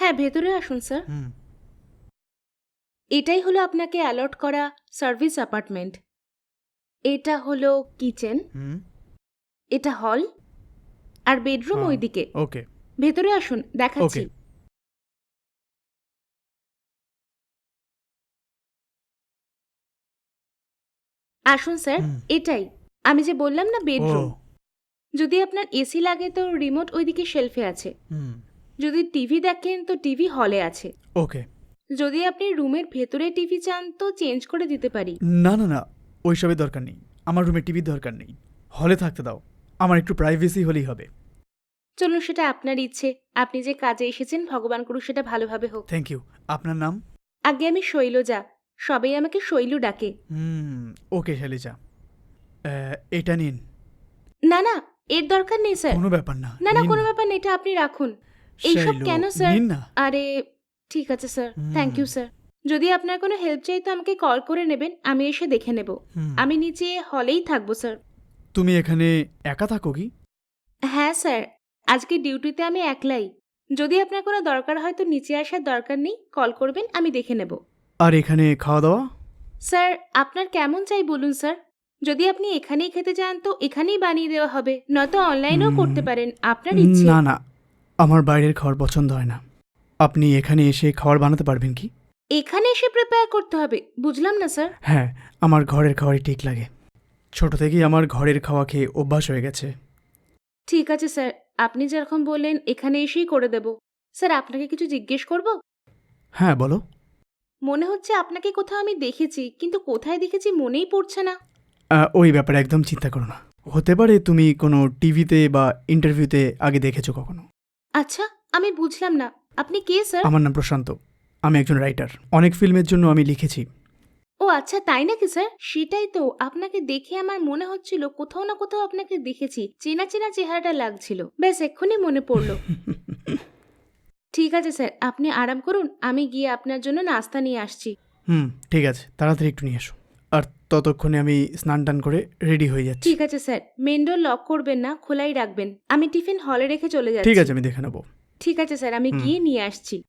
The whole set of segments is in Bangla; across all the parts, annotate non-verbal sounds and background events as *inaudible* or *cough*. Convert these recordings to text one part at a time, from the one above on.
হ্যাঁ ভেতরে আসুন স্যার। এটাই হলো আপনাকে অ্যালট করা সার্ভিস অ্যাপার্টমেন্ট এটা হলো কিচেন এটা হল আর বেডরুম। ওইদিকে। ওকে ভেতরে আসুন দেখাচ্ছি। আসুন স্যার এটাই। আমি যে বললাম না বেডরুম যদি আপনার এসি লাগে তো রিমোট ওইদিকে শেলফে আছে। যদি টিভি দেখেন তো টিভি হলে আছে। ওকে। যদি আপনি রুমের ভেতরে টিভি চান তো চেঞ্জ করে দিতে পারি। না না না ওইসবের দরকার নেই। আমার রুমে টিভির দরকার নেই। হলে থাকতে দাও। আমার একটু প্রাইভেসি হলেই হবে। চলুন সেটা আপনার ইচ্ছে। আপনি যে কাজে এসেছেন ভগবান করুক সেটা ভালোভাবে হোক। থ্যাংক ইউ আপনার নাম? আগে আমি শৈলজা। সবাই আমাকে শৈলু ডাকে। হুম ওকে শালিজা। এটা নিন। না না এর দরকার নেই স্যার। কোনো ব্যাপার না। না না কোনো ব্যাপার নেই এটা আপনি রাখুন। এইসব কেন স্যার আরে ঠিক আছে স্যার থ্যাংক ইউ স্যার যদি আপনার কোনো হেল্প চাই তো আমাকে কল করে নেবেন। আমি এসে দেখে নেব। আমি নিচে হলেই থাকব স্যার তুমি এখানে একা থাকো কি? হ্যাঁ স্যার আজকে ডিউটিতে আমি একলাই। যদি আপনার কোনো দরকার হয় তো নিচে আসার দরকার নেই। কল করবেন আমি দেখে নেব। আর এখানে খাওয়া দাওয়া স্যার আপনার কেমন চাই বলুন স্যার যদি আপনি এখানেই খেতে চান তো এখানেই বানিয়ে দেওয়া হবে। নয়তো অনলাইনেও করতে পারেন আপনার ইচ্ছে। না না। আমার বাইরের খাবার পছন্দ হয় না। আপনি এখানে এসে খাবার বানাতে পারবেন কি? এখানে এসে প্রিপেয়ার করতে হবে। বুঝলাম না স্যার হ্যাঁ আমার ঘরের খাবারই ঠিক লাগে। ছোট থেকেই আমার ঘরের খাওয়া খেয়ে অভ্যাস হয়ে গেছে। ঠিক আছে স্যার আপনি যেরকম বললেন এখানে এসেই করে দেব। স্যার আপনাকে কিছু জিজ্ঞেস করব? হ্যাঁ বলো। মনে হচ্ছে আপনাকে কোথাও আমি দেখেছি কিন্তু কোথায় দেখেছি মনেই পড়ছে না। আহ, ওই ব্যাপারে একদম চিন্তা করো না। হতে পারে তুমি কোনো টিভিতে বা ইন্টারভিউতে আগে দেখেছ কখনো। আচ্ছা আমি বুঝলাম না। আপনি কে স্যার? আমার নাম প্রশান্ত। আমি একজন রাইটার। অনেক ফিল্মের জন্য আমি লিখেছি। ও আচ্ছা তাই নাকি স্যার? সেটাই তো। আপনাকে দেখে আমার মনে হচ্ছিল কোথাও না কোথাও আপনাকে দেখেছি। চেনা চেনা চেহারাটা লাগছিল। ব্যাস এক্ষুনি মনে পড়ল। *laughs* ঠিক আছে স্যার। আপনি আরাম করুন। আমি গিয়ে আপনার জন্য নাস্তা নিয়ে আসছি। হুম ঠিক আছে। তাড়াতাড়ি একটু নিয়ে এসো আর ততক্ষণে আমি স্নান টান করে রেডি হয়ে যাচ্ছি। ঠিক আছে স্যার। মেন ডোর লক করবেন না খোলাই রাখবেন। আমি টিফিন হলে রেখে চলে যাচ্ছি। ঠিক আছে আমি দেখে নেব। ঠিক আছে স্যার আমি গিয়ে নিয়ে আসছি।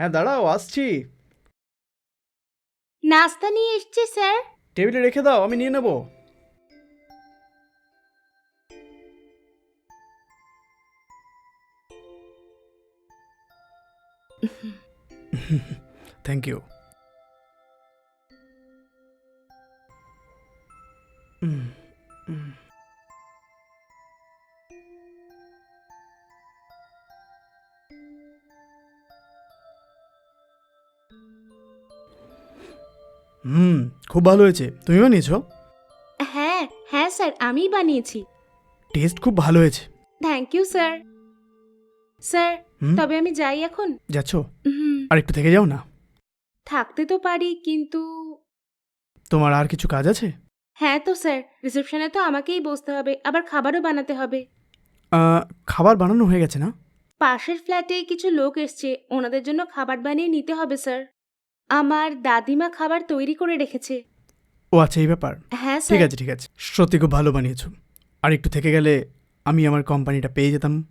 হ্যাঁ দাঁড়াও আসছি। নাস্তা নিয়ে এসছি স্যার। টেবিলে রেখে দাও আমি নিয়ে নেব। থ্যাংক ইউ হুম খুব ভালো হয়েছে। তুমি বানিয়েছো হ্যাঁ হ্যাঁ স্যার আমিই বানিয়েছি। টেস্ট খুব ভালো হয়েছে। Thank you sir sir hmm? তবে আমি যাই এখন? যাচ্ছ? হুম। আর একটু থেকে যাও না? থাকতে তো পারি কিন্তু তোমার আর কিছু কাজ আছে? হ্যাঁ তো স্যার। রিসেপশনে তো আমাকেই বসতে হবে আবার খাবারও বানাতে হবে। আহ, খাবার বানানো হয়ে গেছে না? পাশের ফ্ল্যাটে কিছু লোক এসছে ওনাদের জন্য খাবার বানিয়ে নিতে হবে স্যার। আমার দাদিমা খাবার তৈরি করে রেখেছে। ও আচ্ছা এই ব্যাপার? হ্যাঁ ঠিক স্যার। আছে ঠিক আছে। সত্যি খুব ভালো বানিয়েছো। আর একটু থেকে গেলে আমি আমার কোম্পানিটা পেয়ে যেতাম।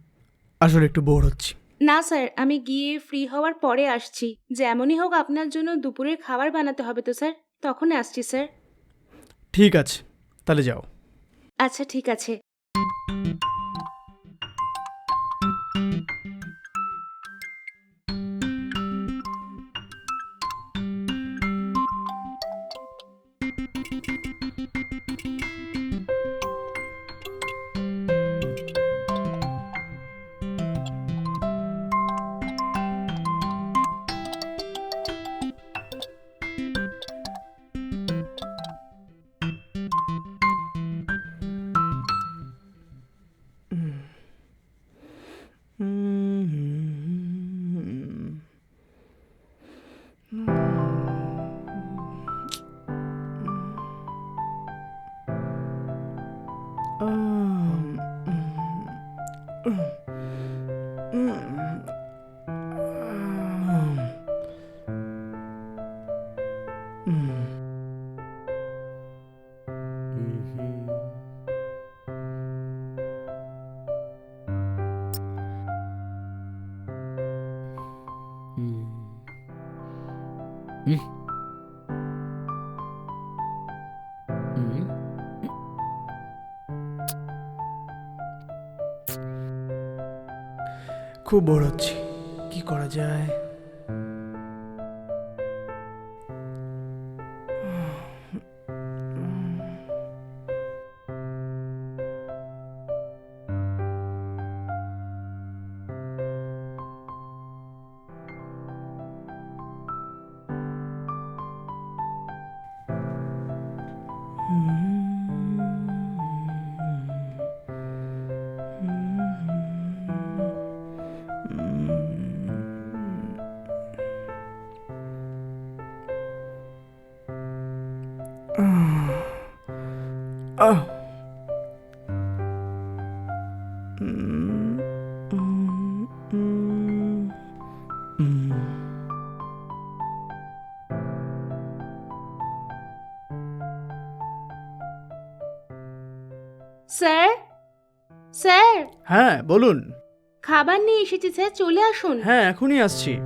আসলে একটু বোর হচ্ছি। না স্যার আমি গিয়ে ফ্রি হওয়ার পরে আসছি। যেমনই হোক আপনার জন্য দুপুরের খাবার বানাতে হবে তো স্যার। তখন আসছি স্যার। ঠিক আছে তাহলে যাও। আচ্ছা ঠিক আছে। 嗯。嗯。嗯。嗯。嗯。嗯。嗯。খুব বোর হচ্ছি। কি করা যায়? আহ। স্যার? স্যার? হ্যাঁ বলুন। খাবার নিয়ে এসেছি স্যার। চলে আসুন। হ্যাঁ এখনই আসছি।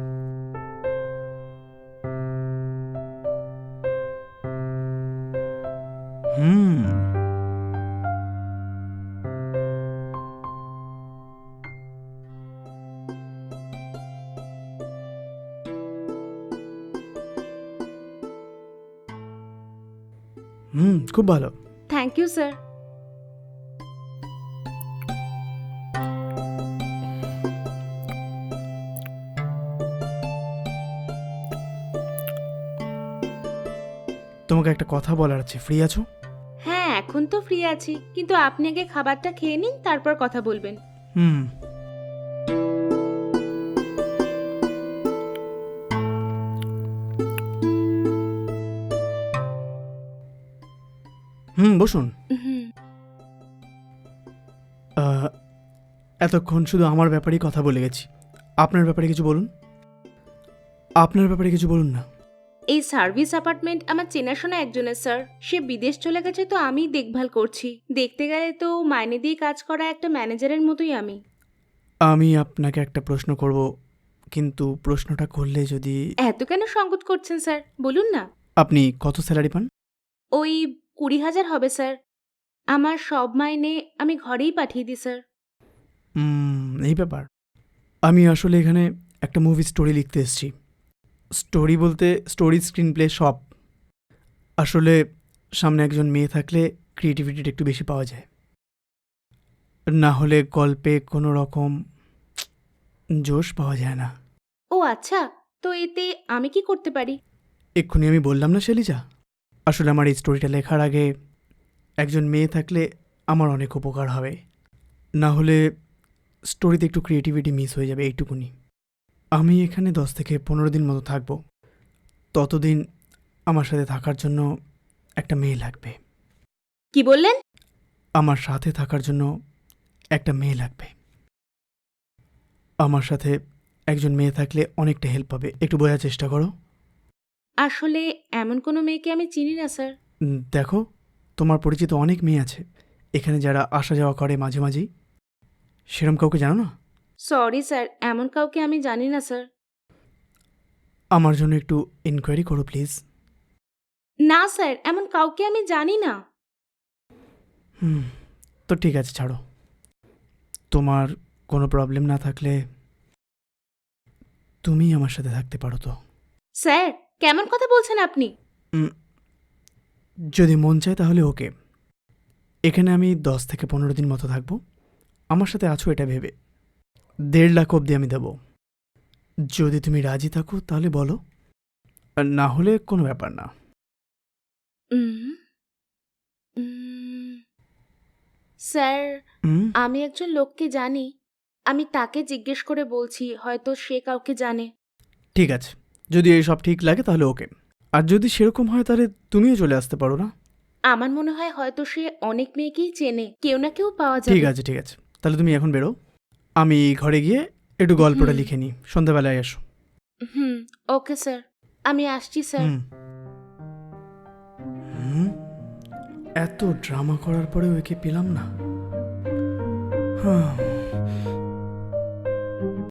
হুম খুব ভালো। থ্যাংক ইউ স্যার তোমাকে একটা কথা বলার আছে ফ্রি আছো? হ্যাঁ এখন তো ফ্রি আছি কিন্তু আপনি আগে খাবারটা খেয়ে নিন তারপর কথা বলবেন। হুম। বসুন। এতক্ষণ শুধু আমার ব্যাপারেই কথা বলে গেছি। আপনার ব্যাপারে কিছু বলুন? আপনার ব্যাপারে কিছু বলুন না। এই সার্ভিস অ্যাপার্টমেন্ট আমার চেনাশোনা একজনের স্যার। সে বিদেশ চলে গেছে তো আমিই দেখভাল করছি। দেখতে গেলে তো মাইনে দিয়ে কাজ করা একটা ম্যানেজারের মতোই আমি। আমি আপনাকে একটা প্রশ্ন করব কিন্তু প্রশ্নটা করলে যদি এত কেন সংকট করছেন স্যার? বলুন না। আপনি কত স্যালারি পান? ওই কুড়ি হাজার হবে স্যার। আমার সব মাইনে আমি ঘরেই পাঠিয়ে দিই স্যার। এই ব্যাপার। আমি আসলে এখানে একটা মুভি স্টোরি লিখতে এসেছি। স্টোরি বলতে স্টোরি স্ক্রিন প্লে সব। আসলে সামনে একজন মেয়ে থাকলে ক্রিয়েটিভিটিটা একটু বেশি পাওয়া যায়। না হলে গল্পে কোনো রকম জোশ পাওয়া যায় না। ও আচ্ছা তো এতে আমি কি করতে পারি? এক্ষুনি আমি বললাম না শেলিজা? আসলে আমার এই স্টোরিটা লেখার আগে একজন মেয়ে থাকলে আমার অনেক উপকার হবে। না হলে স্টোরিতে একটু ক্রিয়েটিভিটি মিস হয়ে যাবে এইটুকুনি। আমি এখানে দশ থেকে পনেরো দিন মতো থাকব। ততদিন আমার সাথে থাকার জন্য একটা মেয়ে লাগবে। কি বললেন? আমার সাথে থাকার জন্য একটা মেয়ে লাগবে। আমার সাথে একজন মেয়ে থাকলে অনেকটা হেল্প পাবে। একটু বোঝার চেষ্টা করো। আসলে এমন কোনো মেয়েকে আমি চিনি না স্যার। দেখো তোমার পরিচিত অনেক মেয়ে আছে। এখানে যারা আসা যাওয়া করে মাঝে মাঝেই। সেরম কাউকে জানো না? সরি স্যার এমন কাউকে আমি জানি না স্যার। আমার জন্য একটু ইনকোয়ারি করো প্লিজ না স্যার এমন কাউকে আমি জানি না। হুম তো ঠিক আছে ছাড়ো। তোমার কোনো প্রবলেম না থাকলে তুমি আমার সাথে থাকতে পারো তো। স্যার কেমন কথা বলছেন আপনি? যদি মন চায় তাহলে ওকে। এখানে আমি দশ থেকে পনেরো দিন মতো থাকব। আমার সাথে আছো এটা ভেবে। দেড় লাখ অবধি আমি দেবো। যদি তুমি রাজি থাকো তাহলে বলো। আর না হলে কোনো ব্যাপার না। স্যার আমি একজন লোককে জানি। আমি তাকে জিজ্ঞেস করে বলছি হয়তো সে কাউকে জানে। ঠিক আছে। যদি এই সব ঠিক লাগে তাহলে ওকে। আর যদি সেরকম হয় তাহলে তুমিও চলে আসতে পারো না? আমার মনে হয় হয়তো সে অনেক মেয়েকেই চেনে। কেউ না কেউ পাওয়া যায় ঠিক আছে ঠিক আছে। তাহলে তুমি এখন বেরো। আমি ঘরে গিয়ে একটু গল্পটা লিখে নিই। সন্ধ্যাবেলায় এসো। Hmm okay sir. আমি আসছি স্যার। এত ড্রামা করার পরেও একে পেলাম না। হাহ,